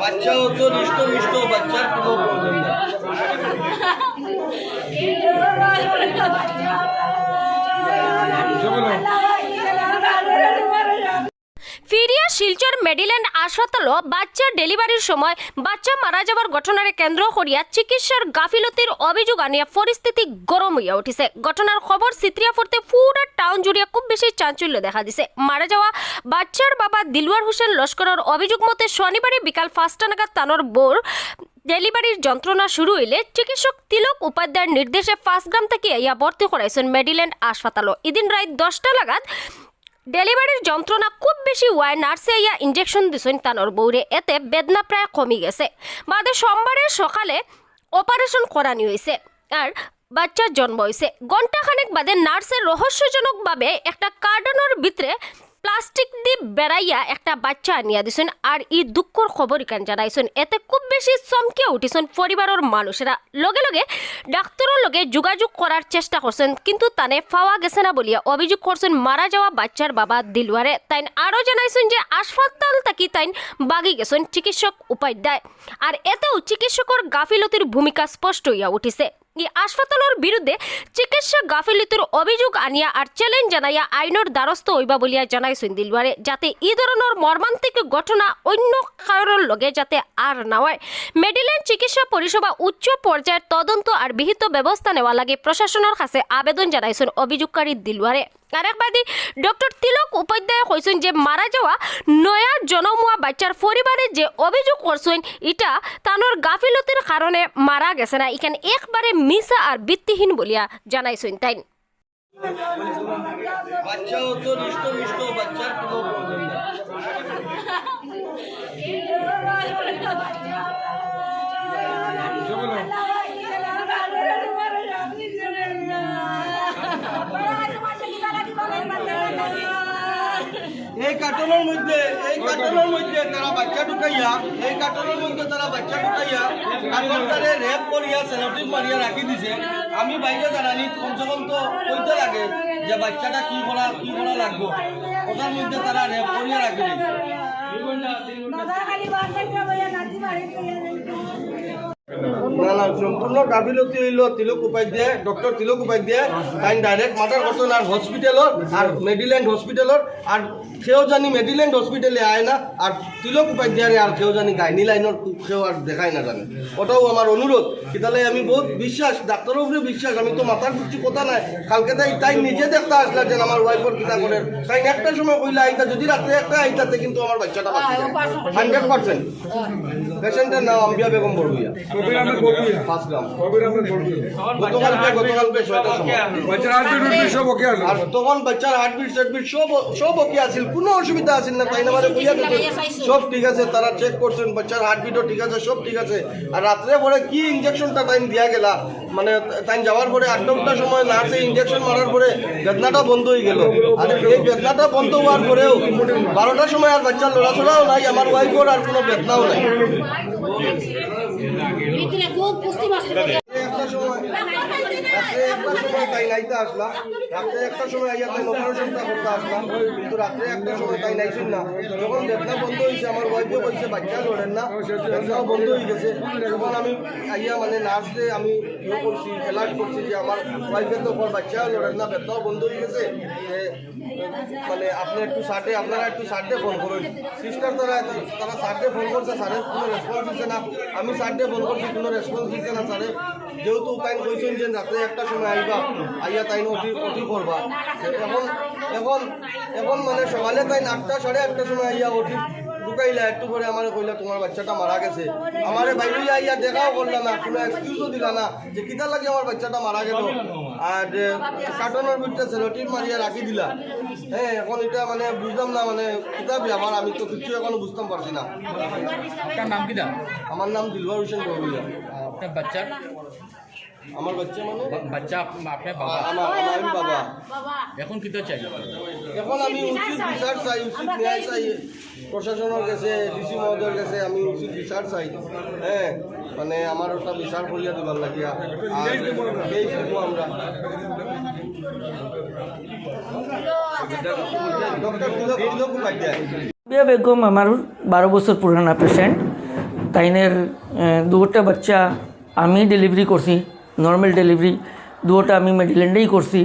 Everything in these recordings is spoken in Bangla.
বাচ্চা হতো নিষ্ঠ মিষ্ট বাচ্চার কোনো প্রবলেম নেই ফিরিয়া শিলচর মেডিল্যান্ড হাসপাতালও বাচ্চার ডেলিভারির সময় বাচ্চা মারা যাওয়ার ঘটনার কেন্দ্র করিয়া চিকিৎসার গাফিলতির অভিযোগ আনিয়া পরিস্থিতি গরম হইয়া উঠিছে। ঘটনার খবর সিত্রিয়া ফুরতে পুরা টাউন জুড়িয়া খুব বেশি চাঞ্চল্য দেখা দিছে। মারা যাওয়া বাচ্চার বাবা দিলওয়ার হোসেন লস্করের অভিযোগ মতে শনিবারে বিকাল পাঁচটা নাগাদ তানোর বোর ডেলিভারির যন্ত্রণা শুরু হইলে চিকিৎসক তিলক উপাধ্যায়ের নির্দেশে ফার্স্টগ্রাম থেকে ইয়া ভর্তি করাইছেন মেডিল্যান্ড হাসপাতালও এদিন রাত দশটা লাগাত ডেলিভারির যন্ত্রণা খুব বেশি ওয়াই নার্সে ইয়া ইঞ্জেকশন দিছেন তানোর বৌরে এতে বেদনা প্রায় কমে গেছে। বাদে সোমবারের সকালে অপারেশন করানি হয়েছে আর বাচ্চার জন্ম হয়েছে ঘণ্টাখানেক বাদে নার্সের রহস্যজনকভাবে একটা কার্ডনের ভিতরে প্লাস্টিক দিয়ে বেড়াইয়া একটা বাচ্চা আনিয়া দিছেন আর ই দুঃখর খবর ইকান জানাইছেন। এতে খুব বেশি চমকে উঠিছেন পরিবারের মানুষেরা। লগে লগে ডাক্তারের লগে যোগাযোগ করার চেষ্টা করছেন কিন্তু তানে পাওয়া গেছে না বলিয়া অভিযোগ করছেন মারা যাওয়া বাচ্চার বাবা দিলওয়ারে তাইন আরও জানাইছেন যে হাসপাতাল থাকি তাইন বাগি গেছেন চিকিৎসক উপাধ্যায়। আর এতেও চিকিৎসকের গাফিলতির ভূমিকা স্পষ্ট হইয়া উঠিছে। এই হাসপাতালের বিরুদ্ধে চিকিৎসা গাফিলতির অভিযোগ আনিয়া আর চ্যালেঞ্জ জানাইয়া আইনের দ্বারস্থ হইবা বলিয়া জানাইছেন দিলওয়ারে। যাতে এই ধরনের মর্মান্তিক ঘটনা অন্য কারোর লগে যাতে আর না হয়। মেডিল্যান্ড চিকিৎসা পরিষেবা উচ্চ পর্যায়ের তদন্ত আর বিহিত ব্যবস্থা নেওয়া লাগে প্রশাসনের কাছে আবেদন জানাইছেন অভিযোগকারী দিলওয়ারে আরেকবাদী ডক্টর তিলক উপাধ্যায় কইছেন যে মারা যাওয়া নয়া জনমুয়া বাচ্চার পরিবারে যে অভিযোগ করছেন এটা তানোর গাফিলতির কারণে মারা গেছে না। এখানে একবারে মিসা আর ভিত্তিহীন বলিয়া জানাইছেন তাই বাচ্চা হতো নিষ্ঠ মিষ্ট বাচ্চার কোনো প্রবলেম নেই এই কার্টনের মধ্যে, এই কার্টনের মধ্যে তারা বাচ্চা ঢুকাইয়া, এই কার্টনের মধ্যে তারা বাচ্চা ঢুকাইয়া কার্টনটারে রেপ করিয়া সেলোটিন মারিয়া রাখি দিছে। আমি বাইরে জানানি কমসে কম তো কইতে লাগে যে বাচ্চাটা কি করা কি করা লাগবো। ওটার মধ্যে তারা রেপ করিয়া রাখি দিছে। না না সম্পূর্ণ গাফিলতি হইল তিলক উপাধ্যায় ডক্টর তিলক উপাধ্যায়। তাই ডাইরেক্ট মার্ডার করছেন আর হসপিটালত আর মেডিল্যান্ড হসপিটালত আর সেও জানি মেডিল্যান্ড হসপিটালে আয় না আর তিলক উপাধ্যায় আর কেউ জানি গাইনি লাইনের কেউ আর দেখাই না জানে ওটাও আমার অনুরোধ তাহলে আমি বহুত বিশ্বাস ডাক্তারের উপরে বিশ্বাস আমি তো মাথার কিছু কথা নাই। কালকে তাই তাই নিজে দেখতে আসলা যে আমার ওয়াইফের কিতা করে তাই একটা সময় কইলা আইতা যদি রাত্রে একটা আইতাতে কিন্তু আমার বাচ্চাটা হান্ড্রেড পার্সেন্ট পেশেন্টের নাম আম্বিয়া বেগম বড়ুইয়া তখন বাচ্চার সব সব ওকে আছিল। কোনো অসুবিধা আছিল না তাই না? মানে কইয়া সব ঠিক আছে তারা চেক করছেন বাচ্চার হার্টবিটও ঠিক আছে সব ঠিক আছে। আর রাত্রে পরে কি ইঞ্জেকশনটা টাইম দিয়া গেলা? মানে তাই যাওয়ার পরে আট নটার সময় নার্সে ইঞ্জেকশন মারার পরে বেদনাটা বন্ধ হয়ে গেল। আর এই বেদনাটা বন্ধ হওয়ার পরেও বারোটার সময় আর বাচ্চার লড়াচড়াও নাই আমার ওয়াইফের আর কোনো বেদনাও নাই। একটা সময় রাত্রে একটা সময় বন্ধ গেছে। মানে ইয়ে বন্ধ মানে আপনি একটু আপনারা একটু ফোন করুন। সিস্টার তারা তারা সার্টে ফোন করছে স্যারের কোনো রেসপন্স দিচ্ছে না। আমি সার্টে ফোন করছি, কোনো রেসপন্স দিচ্ছে না, স্যারে। যেহেতু তাই কইছেন যে রাত্রে একটা সময় আইবা আইয়া তাই অতি করবা। এখন এখন এখন মানে সকালে তাই আটটা সাড়ে আটটার সময় আইয়া অতি ঢুকাইলা একটু পরে আমার কইলা তোমার বাচ্চাটা মারা গেছে। আমারে বাইরে আইয়া দেখাও করলা না কোনো এক্সকিউজও দিলা না যে কিতা লাগে আমার বাচ্চাটা মারা গেল। আর কার্টনের ভিতরে সেলোটিপ মারিয়া রাখি দিলা। হ্যাঁ এখন এটা মানে বুঝলাম না মানে কিতা আমার আমি তো কিছু এখনও বুঝতাম পারছি না। নাম কি আমার নাম দিলবার হোসেন আপনার বাচ্চার? আমার বাচ্চা মানে? বাচ্চা আপনার বাবা? আমার আমার আমি বাবা। এখন কি তো চাই? এখন আমি উচিত বিচার চাই উচিত ন্যায় চাই। প্রশাসনের কাছে ডিসি মহোদয়ের কাছে আমি উচিত বিচার চাই। হ্যাঁ মানে আমার ওটা বিচার করিয়া দিবার লাগিয়া। আর এই দিব আমরা। বেগম আমার বারো বছর পুরানা পেশেন্ট তাইনের দুটা বাচ্চা আমি ডেলিভারি করছি। নর্মাল ডেলিভারি দুটা আমি মেডিল্যান্ডেই করছি।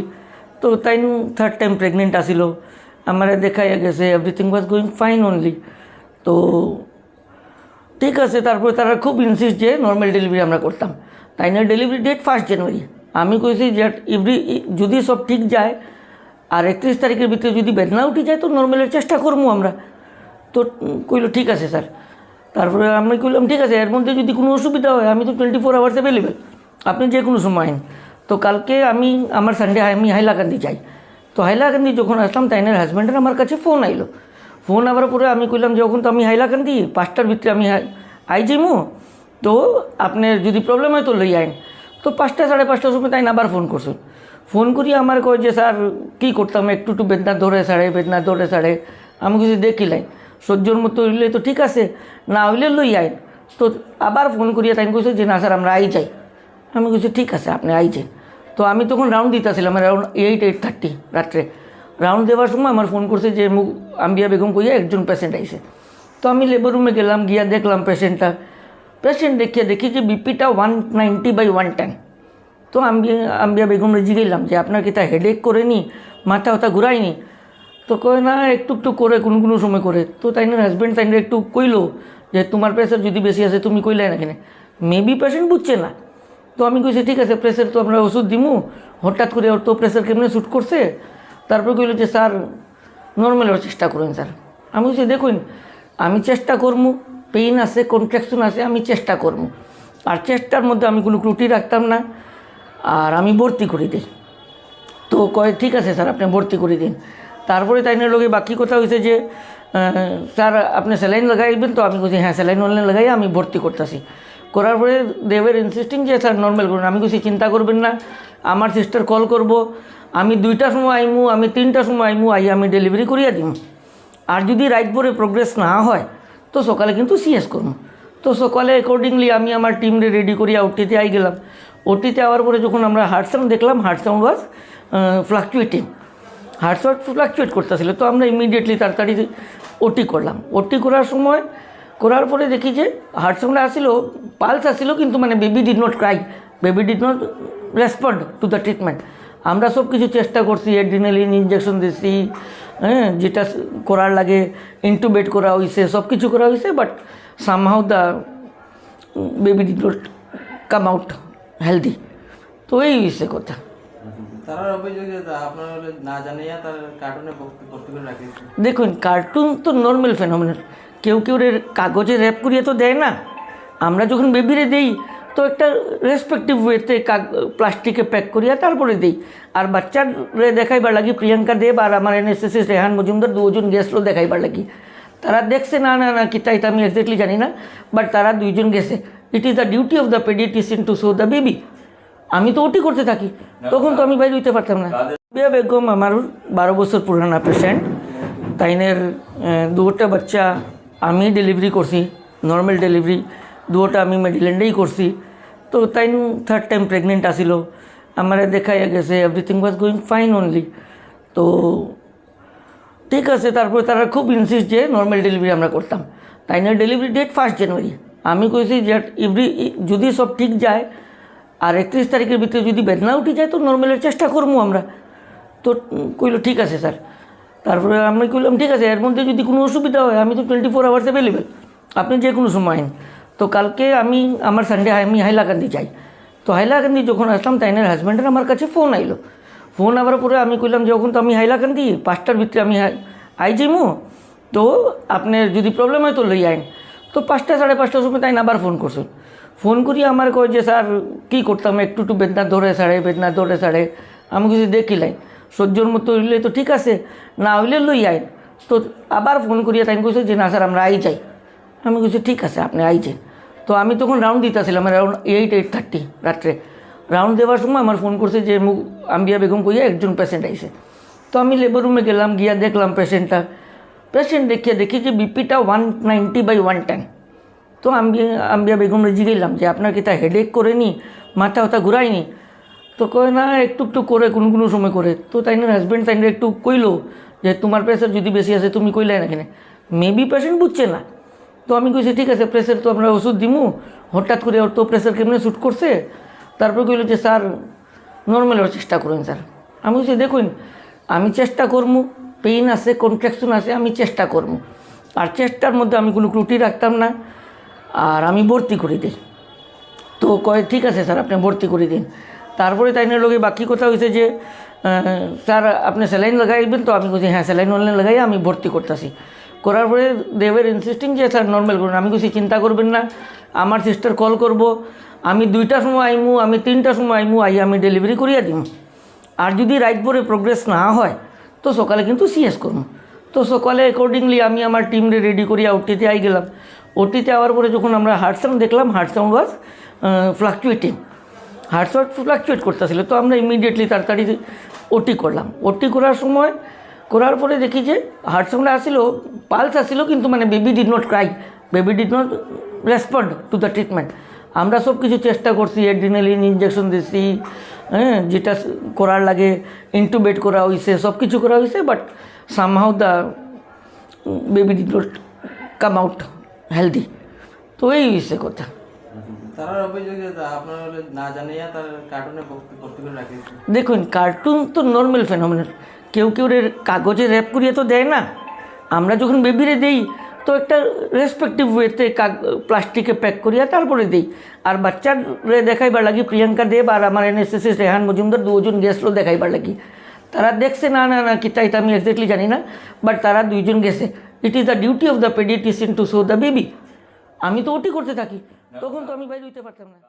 তো তাইন থার্ড টাইম প্রেগনেন্ট আসিল আমার দেখাই গেছে everything was going fine only তো ঠিক আছে, তারপরে তারা খুব ইনসিস্ট যে নর্মাল ডেলিভারি আমরা করতাম। তাই না ডেলিভারি ডেট ফার্স্ট জানুয়ারি আমি কইছি যে এভরি যদি সব ঠিক যায়, আর একত্রিশ তারিখের ভিতরে যদি বেদনা উঠে যায়, তো নর্মালের চেষ্টা করব আমরা। তো কইলো, ঠিক আছে স্যার। তারপরে আমি কইলাম, ঠিক আছে, এর মধ্যে যদি কোনো অসুবিধা হয়, আমি তো টোয়েন্টি ফোর আওয়ার্স অ্যাভেলেবেল আপনি যে কোনো সময় তো কালকে আমি, আমার সানডে আমি হাইলাকান্দি যাই। তো হাইলাকান্দি যখন আসলাম তাইনের হাজব্যান্ডের আমার কাছে ফোন আইলো। ফোন আবার পরে আমি কইলাম যে যখন তো আমি হাইলাকান্দি পাঁচটার ভিতরে আমি আই যাইমু। তো আপনার যদি প্রবলেম হয় তো লই আইন। তো পাঁচটা, সাড়ে পাঁচটার সময় তাই আবার ফোন করছেন ফোন করি আমার কয় যে, স্যার, কী করতাম? একটু একটু বেদনা ধরে সাড়ে বেদনা ধরে সাড়ে আমি কিছু দেখিলাই সহ্যর মতো হইলে তো ঠিক আছে, না হইলে লই আইন। তো আবার ফোন করিয়া তাই কইছে যে, না স্যার, আমরা আই যাই। আমি কিছু ঠিক আছে, আপনি আই যান তো আমি তখন রাউন্ড দিতেছিলাম রাউন্ড এইট এইট থার্টি রাত্রে। রাউন্ড দেওয়ার সময় আমার ফোন করছে যে, মুখ, আম্বিয়া বেগম কইয়া একজন পেশেন্ট আইছে। তো আমি লেবার রুমে গেলাম, গিয়া দেখলাম পেশেন্টটা পেশেন্ট দেখিয়ে দেখি যে বিপিটা one ninety by one ten তো আমি আম্বিয়া বেগমরে জিগাইলাম যে, আপনার কি তা হেডেক করেনি? মাথা হতা ঘুরায়নি? তো কয়, না, একটু একটু করে, কোনো কোনো সময় করে। তো তাই না হাজব্যান্ড তাই একটু কইলো যে, তোমার প্রেশার যদি বেশি আছে তুমি কইলে না কেন? মেবি পেশেন্ট বুঝছে না। তো আমি কইছি, ঠিক আছে প্রেশার তো আমরা ওষুধ দিমু। হঠাৎ করে ওর তো প্রেশার কেমনে শ্যুট করছে? তারপর কইলো যে, স্যার নর্মালের চেষ্টা করুন, স্যার। আমি কইছি, দেখুন, আমি চেষ্টা করব পেইন আছে কন্ট্রাকশন আছে, আমি চেষ্টা করব আর চেষ্টার মধ্যে আমি কোনো ত্রুটি রাখতাম না, আর আমি ভর্তি করে দিই। তো কয়, ঠিক আছে, স্যার, আপনি ভর্তি করে দিন। তারপরে তাই লোকে বাকি কথা হয়েছে যে স্যার, আপনি স্যালাইন লাগাইবেন তো? আমি বলছি হ্যাঁ স্যালাইন অনলাইন লাগাই আমি ভর্তি করতেছি। করার পরে দেবের ইনসিস্টিং যে, স্যার নর্মাল করুন। আমি কিছু চিন্তা করবেন না, আমার সিস্টার কল করব। আমি দুইটার সময় আইমু, আমি তিনটার সময় আইমু, আই, আমি ডেলিভারি করিয়া দিম। আর যদি রাইট পরে প্রোগ্রেস না হয়, তো সকালে কিন্তু সিএস করব তো সকালে অ্যাকর্ডিংলি আমি আমার টিমরে রেডি করিয়া ওটিতে আই গেলাম। ওটিতে আওয়ার পরে যখন আমরা হার্ট সাউন্ড দেখলাম heart sound was fluctuating heart sound fluctuate করতেছিল, তো আমরা ইমিডিয়েটলি তাড়াতাড়ি ওটি করলাম। ওটি করার সময় করার পরে দেখি যে হার্ট সাউন্ড আসিল পালস আসিল কিন্তু মানে baby did not cry baby did not respond to the treatment আমরা সব কিছু চেষ্টা করছি এড্রিনালিন ইঞ্জেকশন দিছি হ্যাঁ যেটা করার লাগে ইনটুবেট করা হয়েছে সব কিছু করা হয়েছে but somehow the baby did not come out healthy তো এই হয়েছে কথা। দেখুন কার্টুন তো নর্মাল ফেনোমেনাল কেউ কেউ রে কাগজে র্যাপ করিয়ে তো দেয় না। আমরা যখন বেবিরে দেই তো একটা রেসপেক্টিভ ওয়েতে কাগ প্লাস্টিকে প্যাক করিয়া তারপরে দিই। আর বাচ্চার রে দেখাইবার লাগি প্রিয়াঙ্কা দেব আর আমার এনএসএসএস রেহান মজুমদার দুজন গেছিল দেখাইবার লাগি। তারা দেখছে না না না কি তাই তো আমি এক্স্যাক্টলি জানি না। বাট তারা দুইজন গেছে it is the duty of the paediatrician to show the baby আমি তো ওটি করতে থাকি তখন তো আমি বাইরে হইতে পারতাম না। বিয়া বেগম আমার বারো বছর পুরানা পেশেন্ট তাইনের দুটা বাচ্চা আমি ডেলিভারি করছি নর্মাল ডেলিভারি দুটা আমি মেডিল্যান্ডেই করছি। তো তাই থার্ড টাইম প্রেগনেন্ট আসিল আমার দেখাই গেছে everything was going fine only তো ঠিক আছে, তারপরে তারা খুব ইনসিস্ট যে নর্মাল ডেলিভারি আমরা করতাম। তাই না ডেলিভারি ডেট ফার্স্ট জানুয়ারি আমি কইছি যে এভরি যদি সব ঠিক যায়, আর একত্রিশ তারিখের ভিতরে যদি বেদনা উঠে যায়, তো নর্মালের চেষ্টা করব আমরা। তো কইলো, ঠিক আছে স্যার তারপরে আমি কইলাম, ঠিক আছে, এর মধ্যে যদি কোনো অসুবিধা হয়, আমি তো টোয়েন্টি ফোর আওয়ার্স অ্যাভেলেবেল আপনি যে কোনো সময় আইন। তো কালকে আমি, আমার সানডে আমি হাইলাকান্দি যাই। তো হাইলাকান্দি যখন আসলাম তাই তাইনের হাজব্যান্ডের আমার কাছে ফোন আইলো। ফোন আবার পরে আমি কইলাম, যখন তো আমি হাইলাকান্দি পাঁচটার ভিতরে আমি আই যাইমু। তো আপনার যদি প্রবলেম হয় তো লই আইন। তো পাঁচটা, সাড়ে পাঁচটার সময় তাই না আবার ফোন করছেন ফোন করি আমার কয় যে, স্যার, কী করতাম? একটু একটু বেদনা ধরে সাড়ে বেদনা ধরে সাড়ে আমি কিছু দেখিলাই। সহ্যর মতো হইলে তো ঠিক আছে, না হইলে লই আইন। তো আবার ফোন করিয়া তাই কইছে যে, না স্যার, আমরা আই যাই। আমি কিছু ঠিক আছে, আপনি আই যান তো আমি তখন রাউন্ড দিতেছিলাম রাউন্ড এইট এইট থার্টি রাত্রে। রাউন্ড দেওয়ার সময় আমার ফোন করছে যে, মুখ, আম্বিয়া বেগম কইয়া একজন পেশেন্ট আইছে। তো আমি লেবার রুমে গেলাম, গিয়া দেখলাম পেশেন্টটা পেশেন্ট দেখিয়ে দেখি যে বিপিটা one ninety by one ten তো আমি আম্বিয়া বেগমরে জিগাইলাম যে, আপনার কি তা হেডেক করেনি? মাথা হতা ঘুরায়নি? তো কয়, না, একটু একটু করে, কোনো কোনো সময় করে। তো তাই হাজব্যান্ড তাই একটু কইলো যে, তোমার প্রেশার যদি বেশি আছে তুমি কইলে না কেন? মেবি পেশেন্ট বুঝছে না। তো আমি কইছি, ঠিক আছে প্রেসের তো আমরা ওষুধ দিমু। হঠাৎ করে ওর তো প্রেসার কেমনে শ্যুট করছে? তারপর কইলো যে, স্যার নর্মালের চেষ্টা করুন, স্যার। আমি বলছি দেখুন, আমি চেষ্টা করব পেইন আছে কন্ট্রাকশন আছে, আমি চেষ্টা করব আর চেষ্টার মধ্যে আমি কোনো ত্রুটি রাখতাম না, আর আমি ভর্তি করে দিই। তো কয়, ঠিক আছে, স্যার, আপনি ভর্তি করে দিন। তারপরে তাই না লোকে বাকি কথা হয়েছে যে স্যার, আপনি স্যালাইন লাগাইবেন তো? আমি বলছি হ্যাঁ স্যালাইন অনলাইন লাগাই, আমি ভর্তি করতেছি। করার পরে দেবের ইনসিস্টিং যে, স্যার নর্মাল করুন। আমি বলছি চিন্তা করবেন না, আমার সিস্টার কল করব। আমি দুইটার সময় আইমু, আমি তিনটার সময় আইমু আই আমি ডেলিভারি করিয়া দিম। আর যদি রাইট পরে প্রোগ্রেস না হয়, তো সকালে কিন্তু সিএস করুন তো সকালে অ্যাকর্ডিংলি আমি আমার টিমরে রেডি করিয়া ওটিতে আই গেলাম। ওটিতে আওয়ার পরে যখন আমরা হার্ট সাউন্ড দেখলাম heart sound was fluctuating heart sound fluctuate করতেছিল, তো আমরা ইমিডিয়েটলি তাড়াতাড়ি ওটি করলাম। ওটি করার সময়, করার পরে দেখি যে হার্ট সাউন্ড আসিল পালস আসিল, কিন্তু মানে baby did not cry baby did not respond to the treatment আমরা সব কিছু চেষ্টা করছি এড্রিনালিন ইঞ্জেকশন দিছি হ্যাঁ যেটা করার লাগে ইনটুবেট করা হয়েছে সব কিছু করা হয়েছে but somehow the baby did not come out healthy তো এই হয়েছে কথা। তারার না জানাইয়া তার কার্টুনে দেখুন কার্টুন তো নর্মাল ফেনোমেনাল কেউ কেউ কাগজে র্যাপ করিয়ে তো দেয় না। আমরা যখন বেবিরে দেই, তো একটা রেসপেক্টিভ ওয়েতে প্লাস্টিকে প্যাক করিয়া তারপরে দিই। আর বাচ্চার দেখাইবার লাগি, প্রিয়াঙ্কা দেব আর আমার এনএসএসএস রেহান মজুমদার, দুজন গেছিল দেখাইবার লাগি। তারা দেখছে, না না না, কি তাই তো আমি এক্স্যাক্টলি জানি না। বাট তারা দুইজন গেছে। It is the duty of the paediatrician to show the baby আমি তো ওটি করতে থাকি। তখন তো আমি বাইরে হইতে পারতাম না।